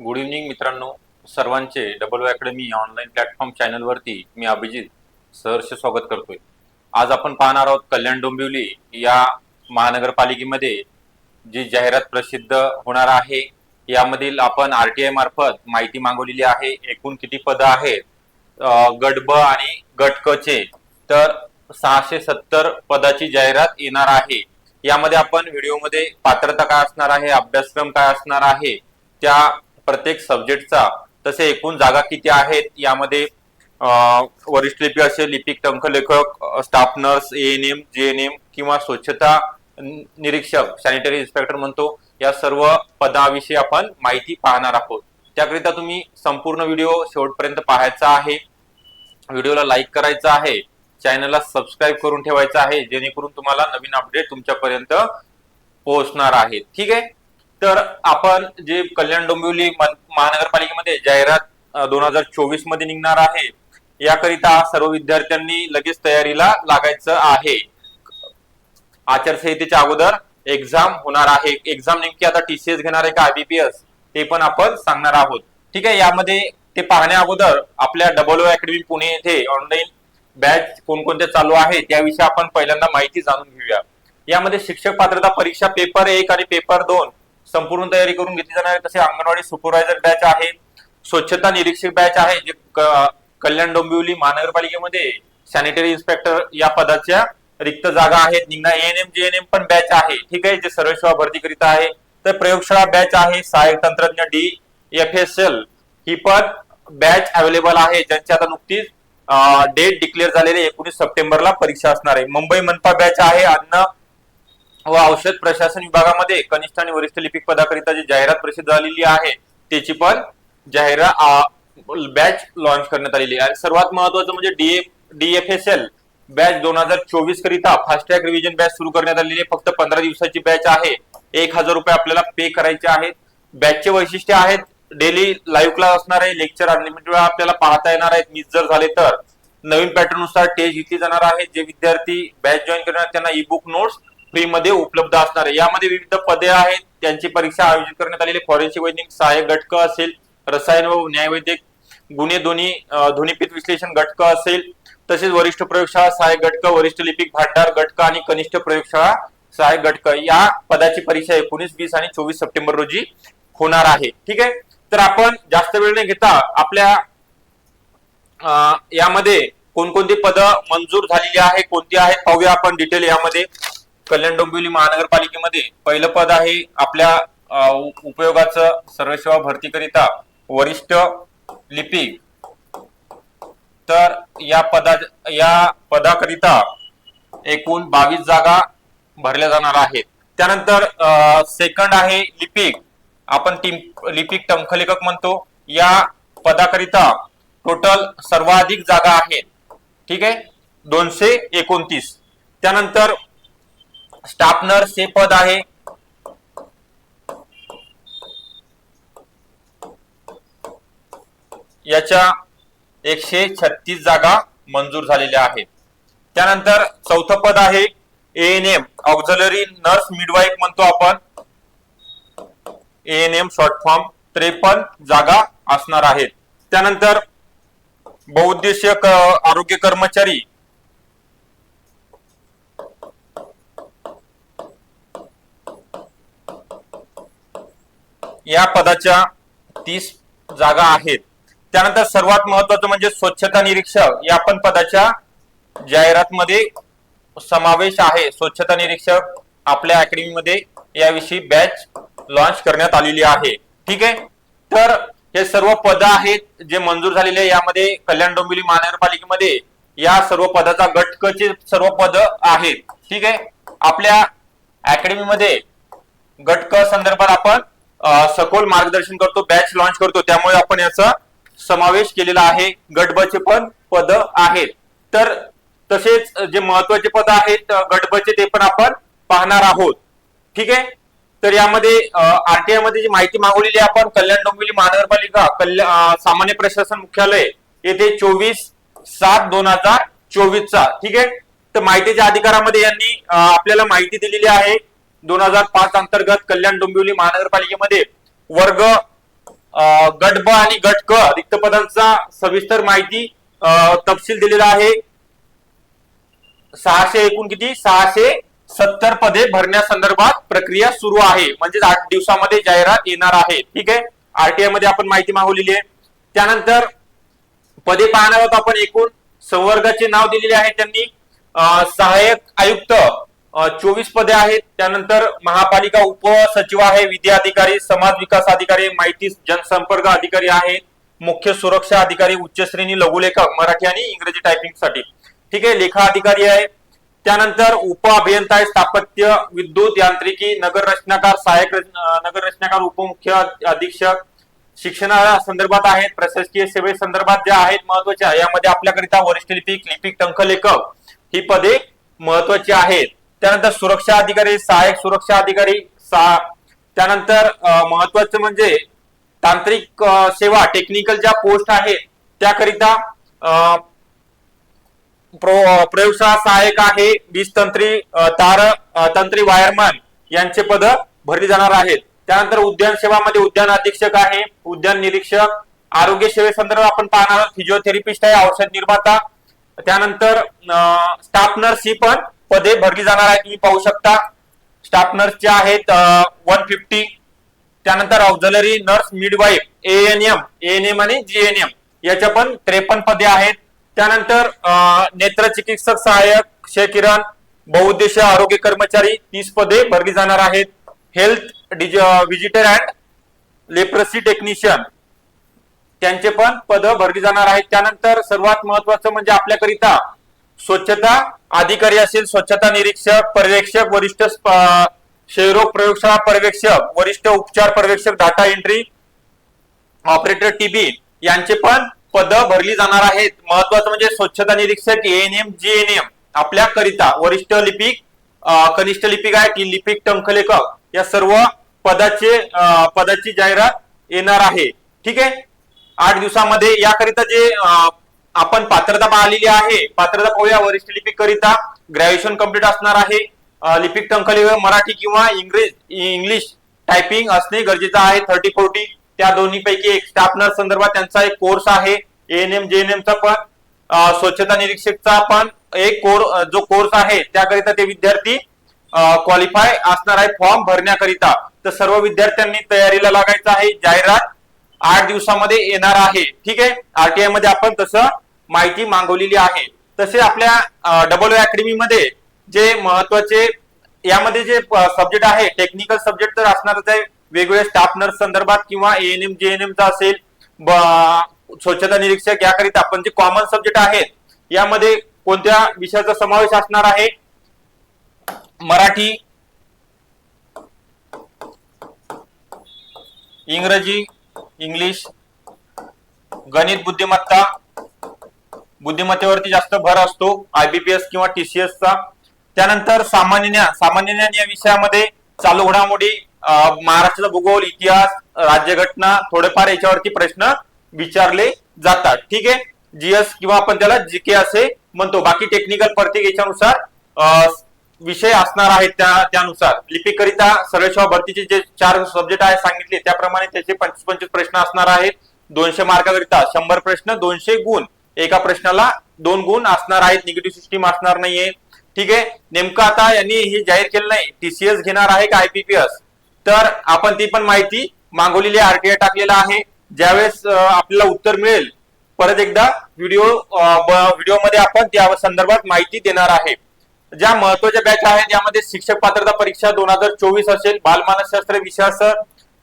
Good evening मित्रांनो. सर्वांचे double academy online platform चॅनलवरती मी अभिजित सहर्ष स्वागत करतोय. आज आपण पाहणार आहोत कल्याण डोंबिवली या महानगरपालिकेमध्ये जी जाहिरात प्रसिद्ध होणार आहे यामधील आपण आरटीआय मार्फत माहिती मागवलेली आहे. एकूण किती पदं आहेत? गट ब आणि गट क चे. तर सहाशे सत्तर पदाची जाहिरात येणार आहे. यामध्ये आपण व्हिडिओमध्ये पात्रता काय असणार आहे? अभ्यासक्रम काय असणार आहे? त्या प्रत्येक सब्जेक्टचा तसे एकूण जागा किती आहेत? यामध्ये वरिष्ठ लिपी असे लिपिक टंकलेखक staff nurse A N M G N M किंवा स्वच्छता निरीक्षक सॅनिटरी इन्स्पेक्टर म्हणतो या सर्व पदाविषयी आपण माहिती पाहणार आहोत. त्याकरिता तुम्ही संपूर्ण व्हिडिओ शेवटपर्यंत पाहायचा आहे. व्हिडिओला लाईक करायचा आहे. चॅनलला सबस्क्राईब करून ठेवायचा आहे जेणेकरून तुम्हाला नवीन अपडेट तुमच्यापर्यंत पोहोचणार आहे. ठीक आहे? तर आपण जे कल्याण डोंबिवली महानगरपालिकेमध्ये जाहिरात दोन हजार चोवीसमध्ये निघणार आहे याकरिता सर्व विद्यार्थ्यांनी लगेच तयारीला लागायचं आहे. आचारसंहितेच्या अगोदर एक्झाम होणार आहे. एक्झाम नेमकी आता टीसीएस घेणार आहे का आयबीपीएस ते पण आपण सांगणार आहोत. ठीक आहे यामध्ये ते पाहण्या अगोदर आपल्या डबल ओ अकॅडमी पुणे येथे ऑनलाईन बॅच कोणकोणत्या चालू आहे त्याविषयी आपण पहिल्यांदा माहिती जाणून घेऊया. यामध्ये शिक्षक पात्रता परीक्षा पेपर एक आणि पेपर दोन. संपूर्ण तयारी करून घेतली जाणार आहे. तसे अंगणवाडी सुपरवायझर बॅच आहे स्वच्छता निरीक्षक बॅच आहे जे क- कल्याण डोंबिवली महानगरपालिकेमध्ये सॅनिटरी इन्स्पेक्टर या पदाच्या रिक्त जागा आहेत. निघणार N M G N M पण बॅच आहे. ठीक आहे जे सर्व सेवा भरती करीत आहे. तर प्रयोगशाळा बॅच आहे सहाय्यक तंत्रज्ञ डी एफ एस एल ही पण बॅच अवेलेबल आहे. ज्यांची आता नुकतीच डेट डिक्लेअर झालेली एकोणीस सप्टेंबरला परीक्षा असणार आहे. मुंबई मनपा बॅच आहे. अन्न व औषध प्रशासन विभागामध्ये कनिष्ठ आणि वरिष्ठ लिपिक पदाकरिता जी जाहिरात प्रसिद्ध झालेली आहे त्याची पण जाहिरात बॅच लॉन्च करण्यात आलेली आहे. आणि सर्वात महत्वाचं म्हणजे डीए डीएफएसएल बॅच दोन हजार चोवीस करिता फास्टॅग रिव्हिजन बॅच सुरू करण्यात आलेली आहे. फक्त पंधरा दिवसाची बॅच आहे. एक हजार रुपये आपल्याला पे करायचे आहेत. बॅचचे वैशिष्ट्य आहेत डेली लाईव्ह क्लास असणार आहे लेक्चर अनलिमिटेड वेळा आपल्याला पाहता येणार आहेत. मिस जर झाले तर नवीन पॅटर्ननुसार टेस्ट घेतली जाणार आहे. जे विद्यार्थी बॅच जॉईन करणार त्यांना ई बुक नोट्स फ्री मध्ये उपलब्ध असणार आहे. यामध्ये विविध पदे आहेत. त्यांची परीक्षा आयोजित करण्यात आलेली. फॉरेन्सिक वैज्ञानिक सहाय्यक घटक असेल रसायन व न्यायवैद्यक गुन्हे दोन्ही अं, ध्वनिपीत विश्लेषण घटक असेल तसेच वरिष्ठ प्रयोगशाळा सहाय्यक घटक वरिष्ठ लिपिक भांडार घटक आणि कनिष्ठ प्रयोगशाळा सहाय्यक घटक. या पदाची परीक्षा एकोणीस वीस आणि चोवीस सप्टेंबर रोजी होणार आहे. ठीक आहे? तर आपण जास्त वेळ न घेता आपल्या यामध्ये कोणकोणती पदं मंजूर झालेली आहे कोणती आहेत पाहूया आपण डिटेल यामध्ये. कल्याण डोंबिवली महानगरपालिकेमध्ये पहिलं पद आहे आपल्या उपयोगाचं सर्व सेवा भरतीकरिता वरिष्ठ लिपिक तर या पदा या पदाकरिता एकूण बावीस जागा भरल्या जाणार आहेत. त्यानंतर सेकंड आहे लिपिक आपण टीम लिपिक टंखलेखक म्हणतो. या पदाकरिता टोटल सर्वाधिक जागा आहेत. ठीक आहे? दोनशे एकोणतीस. त्यानंतर स्टाफ नर्स हे पद आहे. याच्या एकशे छत्तीस जागा मंजूर झालेल्या आहेत. त्यानंतर चौथं पद आहे A N M auxiliary nurse midwife म्हणतो आपण. A N M short form त्रेपन्न जागा असणार आहेत. त्यानंतर बहुउद्देशीय आरोग्य कर्मचारी या पदाच्या तीस जागा आहेत. त्यानंतर सर्वात महत्वाचं म्हणजे स्वच्छता निरीक्षक या पण पदाच्या जाहिरातमध्ये समावेश आहे. स्वच्छता निरीक्षक आपल्या अकॅडमीमध्ये याविषयी बॅच लॉन्च करण्यात आलेली आहे. ठीक आहे? तर हे सर्व पद आहेत जे मंजूर झालेले यामध्ये कल्याण डोंबिवली महानगरपालिकेमध्ये या सर्व पदाचा गटकचे सर्व पद आहेत. ठीक आहे? आपल्या अकॅडमीमध्ये गटक संदर्भात आपण सखोल मार्गदर्शन करतो बॅच लॉन्च करतो. त्यामुळे आपण याचा समावेश केलेला आहे. गटबचे पण पद आहेत. तर तसेच जे महत्त्वाचे पद आहेत गटबचे ते पण आपण पाहणार आहोत. ठीक आहे? तर यामध्ये आरटीआयमध्ये जी माहिती मागवलेली आहे आपण कल्याण डोंबिवली महानगरपालिका कल्याण सामान्य प्रशासन मुख्यालय येथे चोवीस सात दोन हजार चोवीस चा ठीक आहे? तर माहितीच्या अधिकारामध्ये यांनी आपल्याला माहिती दिलेली आहे. दोन हजार पाच अंतर्गत कल्याण डोंबिवली महानगरपालिकेमध्ये वर्ग गट ब आणि गट क रिक्त पदांचा सविस्तर माहिती तपशील दिलेला आहे. सहाशे एकूण किती? सहाशे सत्तर पदे भरण्यासंदर्भात प्रक्रिया सुरू आहे. म्हणजेच आठ दिवसामध्ये जाहिरात येणार आहे. ठीक आहे? आरटीआयमध्ये आपण माहिती मागवलेली आहे. त्यानंतर पदे पाहणार आहोत आपण एकूण संवर्गाचे नाव दिलेले आहे त्यांनी. सहाय्यक आयुक्त चोवीस पदे आहेत. त्यानंतर महापालिका उपसचिव आहे विधी अधिकारी समाज विकास अधिकारी माहिती जनसंपर्क अधिकारी आहेत मुख्य सुरक्षा अधिकारी उच्च श्रेणी लघुलेखक मराठी आणि इंग्रजी टायपिंगसाठी ठीक आहे लेखा अधिकारी आहे. त्यानंतर उप अभियंता आहे स्थापत्य विद्युत यांत्रिकी नगर रचनाकार सहाय्यक नगर रचनाकार उपमुख्य अधीक्षक. शिक्षणा संदर्भात आहेत प्रशासकीय सेवे संदर्भात ज्या आहेत महत्त्वाच्या यामध्ये आपल्याकरिता वरिष्ठ लिपिक लिपिक टंकलेखक ही पदे महत्वाची आहेत. त्यानंतर सुरक्षा अधिकारी सहाय्यक सुरक्षा अधिकारी सा त्यानंतर महत्वाचं म्हणजे तांत्रिक सेवा टेक्निकल ज्या पोस्ट आहेत त्याकरिता अं, प्रो- प्रयोगशाळा सहाय्यक आहे वीज तंत्री तार तंत्री वायरमॅन यांचे पद भरली जाणार आहेत. त्यानंतर उद्यान सेवामध्ये उद्यान अधीक्षक आहे उद्यान निरीक्षक आरोग्य सेवेसंदर्भात आपण पाहणार फिजिओथेरपिस्ट आहे औषध निर्माता त्यानंतर स्टाफ नर्स ही पण पदे भरली जाणार आहेत तुम्ही पाहू शकता स्टाफ नर्सच्या आहेत वन फिफ्टी त्यानंतर auxiliary nurse midwife ANM ANM आणि जीएनएम याच्या पण त्रेपन्न पदे आहेत. त्यानंतर नेत्र चिकित्सक सहाय्यक क्षय किरण बहुउद्देशीय आरोग्य कर्मचारी तीस पदे भरली जाणार आहेत. Health visitor and leprosy technician त्यांचे पण पद भरली जाणार आहेत. त्यानंतर सर्वात महत्वाचं म्हणजे आपल्याकरिता स्वच्छता अधिकारी असेल स्वच्छता निरीक्षक पर्यवेक्षक वरिष्ठ क्षयरोग प्रयोगशाळा पर्यवेक्षक वरिष्ठ उपचार पर्यवेक्षक डाटा एंट्री ऑपरेटर टीबी यांचे पण पद भरली जाणार आहेत. महत्वाचं म्हणजे स्वच्छता निरीक्षक एएनएम जीएनएम आपल्या करिता वरिष्ठ लिपिक कनिष्ठ लिपिक आहे की लिपिक टंकलेखक या सर्व पदाचे पदाची जाहिरात येणार आहे. ठीक आहे? आठ दिवसामध्ये याकरिता जे आपण पात्रता पाहिलेली आहे. पात्रता पाहूया. वरिष्ठ लिपिक करिता ग्रॅज्युएशन कंप्लीट असणार आहे. लिपिक टंकलेखक मराठी किंवा इंग्रज इंग्लिश टायपिंग असणे गरजेचं आहे. थर्टी फोर्टी त्या दोन्ही पैकी एक स्टाफ नर्स संदर्भात त्यांचा एक कोर्स आहे. एएनएम जेएनएम चा पण स्वच्छता निरीक्षकचा पण एक कोर जो कोर्स आहे त्याकरिता ते विद्यार्थी क्वालिफाय असणार आहे फॉर्म भरण्याकरिता. तर सर्व विद्यार्थ्यांनी तयारीला लागायचं आहे. जाहिरात आठ दिवसामध्ये येणार आहे. ठीक आहे? आरटीआयमध्ये आपण तसं माहिती मागवलेली आहे. तसे आपल्या डबल अकॅडमी मध्ये जे महत्त्वाचे यामध्ये जे सब्जेक्ट आहे टेक्निकल सब्जेक्ट तर असणारच आहे. वेगवेगळ्या स्टाफ नर्स संदर्भात किंवा एएनएम जेएनएमचा असेल स्वच्छता निरीक्षक याकरिता आपण जे कॉमन सब्जेक्ट आहेत यामध्ये कोणत्या विषयाचा समावेश असणार आहे? मराठी इंग्रजी इंग्लिश गणित बुद्धिमत्ता. बुद्धिमत्तेवरती जास्त भर असतो आयबीपीएस किंवा टीसीएस चा. त्यानंतर सामान्य ज्ञान सामान्य ज्ञान या विषयामध्ये चालू घडामोडी महाराष्ट्राचा भूगोल इतिहास राज्यघटना थोडेफार याच्यावरती प्रश्न विचारले जातात. ठीक आहे? जीएस किंवा आपण त्याला जीके असे म्हणतो. बाकी टेक्निकल प्रत्येक याच्यानुसार विषय असणार आहेत त्या त्यानुसार. लिपिकरिता सर्वेक्षण भरतीचे जे चार सब्जेक्ट आहे सांगितले त्याप्रमाणे त्याचे पंचवीस पंचवीस प्रश्न असणार आहेत. दोनशे मार्काकरिता शंभर प्रश्न दोनशे गुण. एका प्रश्नाला दोन गुण असणार आहेत. निगेटिव्ह सिस्टीम असणार नाहीये. ठीक आहे? नेमकं आता यांनी हे जाहीर केलं नाही. टीसीएस घेणार आहे का आयपीपीएस तर आपण ती पण माहिती मागवलेली आरटीआय टाकलेला आहे. ज्यावेळेस आपल्याला उत्तर मिळेल परत एकदा व्हिडिओ व्हिडिओमध्ये आपण त्या संदर्भात माहिती देणार आहे. ज्या महत्त्वाच्या बॅच आहेत यामध्ये शिक्षक पात्रता परीक्षा दोन हजार चोवीस असेल. बालमानसशास्त्र विषयासह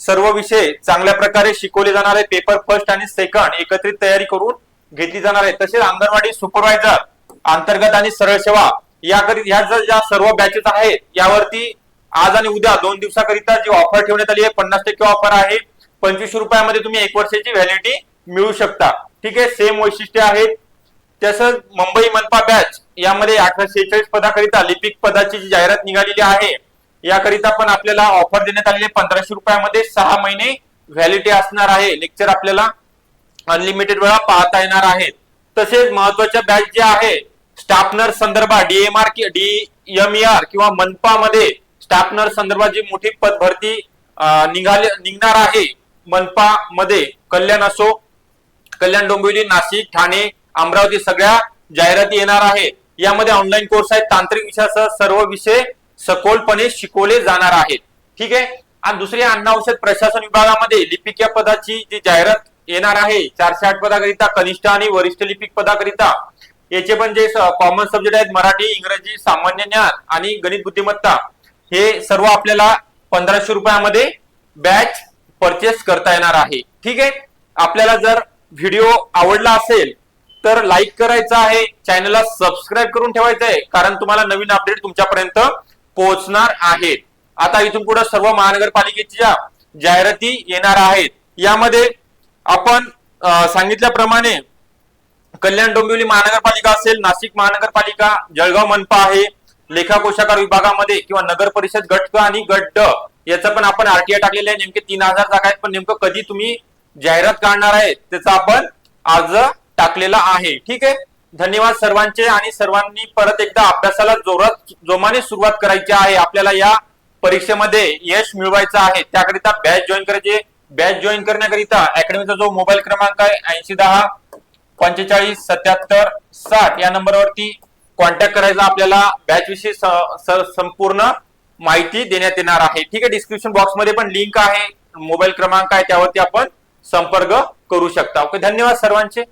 सर्व विषय चांगल्या प्रकारे शिकवले जाणार आहे पेपर फर्स्ट आणि सेकंड एकत्रित तयारी करून घेतली जाणार आहे तसेच अंगणवाडी सुपरवायझर अंतर्गत आणि सरळ सेवा याकरिता ह्या ज्या ज्या सर्व बॅचेस आहेत यावरती आज आणि उद्या दोन दिवसाकरिता जी ऑफर ठेवण्यात आली आहे पन्नास टक्के ऑफर आहे. पंचवीसशे रुपयामध्ये तुम्ही एक वर्षाची व्हॅलिडिटी मिळू शकता. ठीक आहे? सेम वैशिष्ट्य आहेत. तसंच मुंबई मनपा बॅच यामध्ये अठराशे शेहेचाळीस पदाकरिता लिपिक पदाची जी जाहिरात निघालेली आहे याकरिता पण आपल्याला ऑफर देण्यात आलेली पंधराशे रुपयामध्ये सहा महिने व्हॅलिडिटी असणार आहे. लेक्चर आपल्याला अनलिमिटेड वेळा पाहता येणार आहेत. तसेच महत्त्वाच्या बॅच जे आहे स्टाफनर संदर्भात डीएमआर डीएमईआर किंवा मनपा मध्ये संदर्भात जी मोठी पद भरती निघाले निघणार आहे मनपा मध्ये कल्याण असो कल्याण डोंबिवली नाशिक ठाणे अमरावती सगळ्या जाहिराती येणार आहेत. यामध्ये ऑनलाईन कोर्स आहेत. तांत्रिक विषयासह सर्व विषय सखोलपणे शिकवले जाणार आहेत. ठीक आहे? आणि दुसरे अन्न औषध प्रशासन विभागामध्ये लिपिक या पदाची जी जाहिरात येणार आहे चारशे आठ पदाकरिता कनिष्ठ आणि वरिष्ठ लिपिक पदाकरिता याचे पण जे कॉमन सब्जेक्ट आहेत मराठी इंग्रजी सामान्य ज्ञान आणि गणित बुद्धिमत्ता हे सर्व आपल्याला पंधराशे रुपयामध्ये बॅच परचेस करता येणार आहे. ठीक आहे? आपल्याला जर व्हिडिओ आवडला असेल तर लाईक करायचं आहे. चॅनलला सबस्क्राईब करून ठेवायचं आहे. कारण तुम्हाला नवीन अपडेट तुमच्यापर्यंत पोहोचणार आहेत. आता इथून पुढे सर्व महानगरपालिकेच्या जाहिराती येणार आहेत यामध्ये आपण सांगितल्याप्रमाणे कल्याण डोंबिवली महानगरपालिका असेल नाशिक महानगरपालिका जळगाव मनपा आहे लेखा कोशागार विभागामध्ये किंवा नगर परिषद गट क आणि गट ड याचं पण आपण आरटीआय टाकलेलं आहे. नेमके तीन हजार जागा आहेत पण नेमकं कधी तुम्ही जाहिरात काढणार आहे त्याचा आपण आज टाकलेला आहे. ठीक आहे? धन्यवाद सर्वांचे आणि सर्वांनी परत एकदा अभ्यासाला जोरात जोमाने सुरुवात करायची आहे. आपल्याला या परीक्षेमध्ये यश मिळवायचं आहे. त्याकरिता बॅच जॉईन करायचे बॅच जॉईन करण्याकरिता अकॅडमीचा जो मोबाईल क्रमांक आहे ऐंशी दहा पंचेचाळीस सत्याहत्तर साठ या नंबरवरती कॉन्टॅक्ट करायचा आपल्याला बॅच विषयी संपूर्ण माहिती देण्यात येणार आहे. ठीक आहे? डिस्क्रिप्शन बॉक्समध्ये पण लिंक आहे. मोबाईल क्रमांक आहे. त्यावरती आपण संपर्क करू शकता. ओके धन्यवाद सर्वांचे.